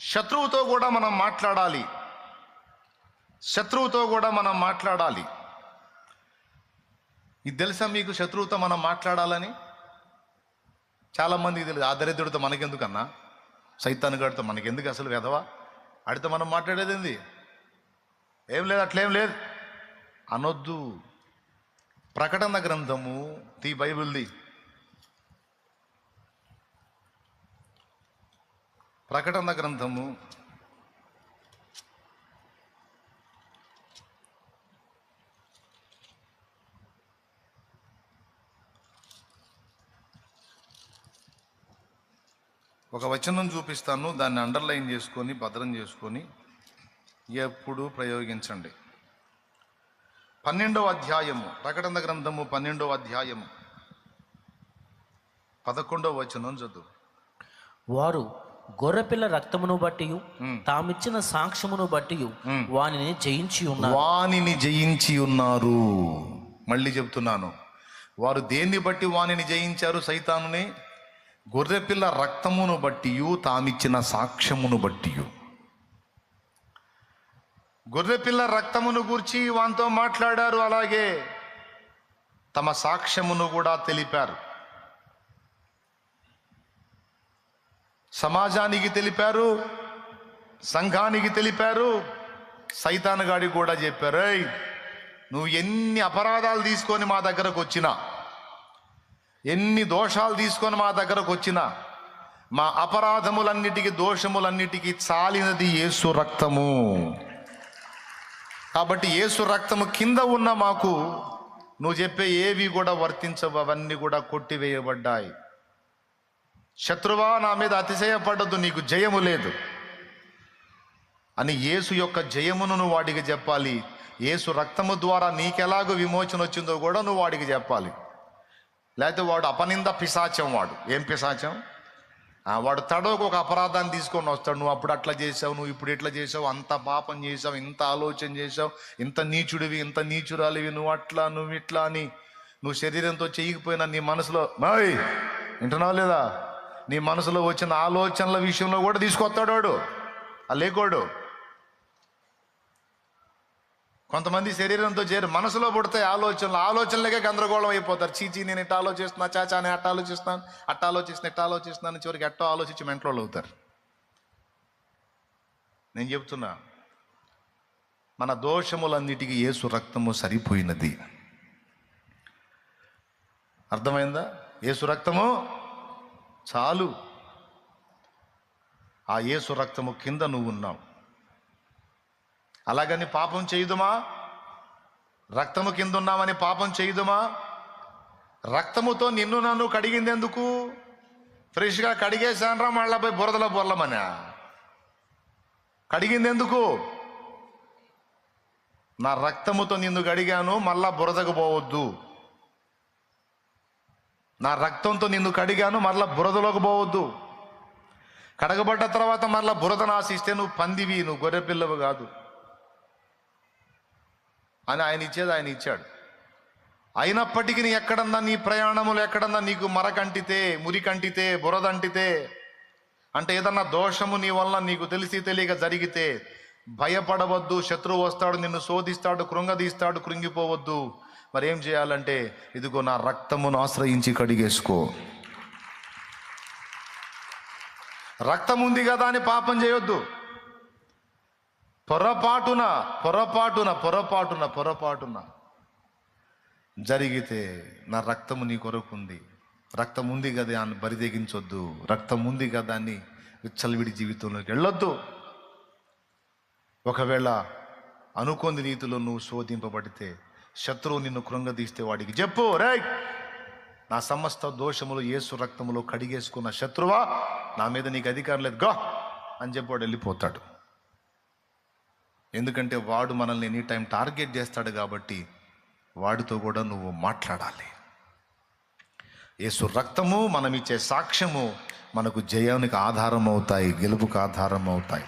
శత్రువుతో కూడా మనం మాట్లాడాలి. శత్రువుతో కూడా మనం మాట్లాడాలి. ఇది తెలుసా మీకు శత్రువుతో మనం మాట్లాడాలని? చాలామంది తెలియదు ఆ దరిద్రుడితో మనకెందుకన్నా సైతానుగాడితో మనకెందుకు అసలు వెధవా? ఆడితో మనం మాట్లాడేది ఏంది? ఏం లేదు అట్లేం లేదు. అనొద్దు. ప్రకటన గ్రంథము ది బైబిల్ది. ప్రకటన గ్రంథము. ఒక వచనం చూపిస్తాను దాన్ని అండర్లైన్ చేసుకొని భద్రం చేసుకొని ఎప్పుడు ప్రయోగించండి. పన్నెండవ అధ్యాయము ప్రకటన గ్రంథము పన్నెండవ అధ్యాయము. పదకొండవ వచనం చదువు. వారు గొర్రెపిల్ల రక్తమును బట్టి. తామిచ్చిన సాక్ష్యమును బట్టి వానిని జయించి ఉన్నారు. వానిని జయించి ఉన్నారు. మళ్ళీ చెప్తున్నాను. వారు దేన్ని బట్టి వానిని జయించారు సైతానుని? గొర్రెపిల్ల రక్తమును బట్టి తామిచ్చిన సాక్ష్యమును బట్టి గొర్రెపిల్ల రక్తమును గూర్చి వానితో మాట్లాడారు అలాగే తమ సాక్ష్యమును కూడా తెలిపారు. సమాజానికి తెలిపారు సంఘానికి తెలిపారు సైతానగాడి కూడా చెప్పారు నువ్వు ఎన్ని అపరాధాలు తీసుకొని మా దగ్గరకు వచ్చినా ఎన్ని దోషాలు తీసుకొని మా దగ్గరకు వచ్చినా మా అపరాధములన్నిటికీ దోషములన్నిటికీ చాలినది యేసు రక్తము. కాబట్టి యేసు రక్తము కింద ఉన్న మాకు నువ్వు చెప్పే ఏవి కూడా వర్తించవు అవన్నీ కూడా కొట్టివేయబడ్డాయి. శత్రువా నా మీద అతిశయపడద్దు నీకు జయము లేదు. అని యేసు యొక్క జయమును నువ్వు వాడికి చెప్పాలి. యేసు రక్తము ద్వారా నీకెలాగో విమోచన వచ్చిందో కూడా నువ్వు వాడికి చెప్పాలి. లేకపోతే వాడు అపనింద పిశాచం వాడు. ఏం పిశాచం? ఆ, వాడు తడవకు ఒక అపరాధాన్ని తీసుకొని వస్తాడు. నువ్వు అప్పుడు అట్లా చేసావు నువ్వు ఇప్పుడు ఇట్లా చేసావు అంత పాపం చేసావు ఇంత ఆలోచన చేసావు ఇంత నీచుడివి ఇంత నీచురాలివి నువ్వు అట్లా నువ్వు ఇట్లా అని. నువ్వు శరీరంతో చేయకపోయినా నీ మనసులో మాయ్ వింటున్నావు లేదా? నీ మనసులో వచ్చిన ఆలోచనల విషయంలో కూడా తీసుకొస్తాడు వాడు. ఆ లేకోడు. కొంతమంది శరీరంతో చేరు మనసులో పుడతాయి ఆలోచనలు. ఆలోచనలకే గందరగోళం అయిపోతారు. చీచీ నేను ఇట్ట ఆలోచిస్తున్నా చాచా నేను అట్ట ఆలోచిస్తున్నాను అట్ట ఆలోచిస్తున్నా ఇట్ట ఆలోచిస్తున్నాను చివరికి ఎట్టో ఆలోచించి మెంట్లోళ్ళు అవుతారు. నేను చెప్తున్నా మన దోషములన్నిటికీ యేసు రక్తము సరిపోయినది. అర్థమైందా? ఏసు రక్తము చాలు. ఆ యేసు రక్తము కింద నువ్వు ఉన్నావు. అలాగని పాపం చేయుదుమా? రక్తము కింద ఉన్నామని పాపం చేయుదుమా? రక్తముతో నిన్ను నన్ను కడిగింది ఎందుకు ఫ్రెష్గా కడిగేశానరా మళ్ళా పోయి బురదలో బొర్లమనా. కడిగింది ఎందుకు నా రక్తముతో నిన్ను కడిగాను మళ్ళా బురదకు పోవద్దు. నా రక్తంతో నిన్ను కడిగాను మరలా బురదలోకి పోవద్దు. కడగబడ్డ తర్వాత మరలా బురదను ఆశిస్తే నువ్వు పందివి నువ్వు గొర్రె పిల్లవు కాదు. అని ఆయన ఇచ్చేది ఆయన ఇచ్చాడు. అయినప్పటికీ నీ ఎక్కడన్నా నీ ప్రయాణములు ఎక్కడన్నా నీకు మరకంటితే మురికంటితే బురదంటితే అంటే ఏదన్నా దోషము నీ వల్ల నీకు తెలిసి తెలియక జరిగితే భయపడవద్దు శత్రువు వస్తాడు నిన్ను శోధిస్తాడు కృంగదీస్తాడు కృంగిపోవద్దు. మరి ఏం చేయాలంటే ఇదిగో నా రక్తమును ఆశ్రయించి కడిగేసుకో. రక్తం ఉంది కదా అని పాపం చేయొద్దు. పొరపాటున పొరపాటున పొరపాటున పొరపాటున జరిగితే నా రక్తము నీ కొరకు ఉంది. రక్తం ఉంది కదా అని బరిదెగించొద్దు రక్తం ఉంది కదా అని విచ్చలవిడి జీవితంలోకి వెళ్ళొద్దు. ఒకవేళ అనుకోని రీతిలో నువ్వు శోధింపబడితే శత్రువు నిన్ను కృంగదీస్తే వాడికి చెప్పు రైట్. నా సమస్త దోషములు యేసు రక్తములో కడిగేసుకున్న శత్రువా? నా మీద నీకు అధికారం లేదు. గా! అని చెప్పి వాడు వెళ్ళిపోతాడు. ఎందుకంటే వాడు మనల్ని ఎనీ టైం టార్గెట్ చేస్తాడు కాబట్టి వాడితో కూడా నువ్వు మాట్లాడాలి. యేసు రక్తము మనం ఇచ్చే సాక్ష్యము మనకు జయానికి ఆధారం అవుతాయి గెలుపుకు ఆధారం అవుతాయి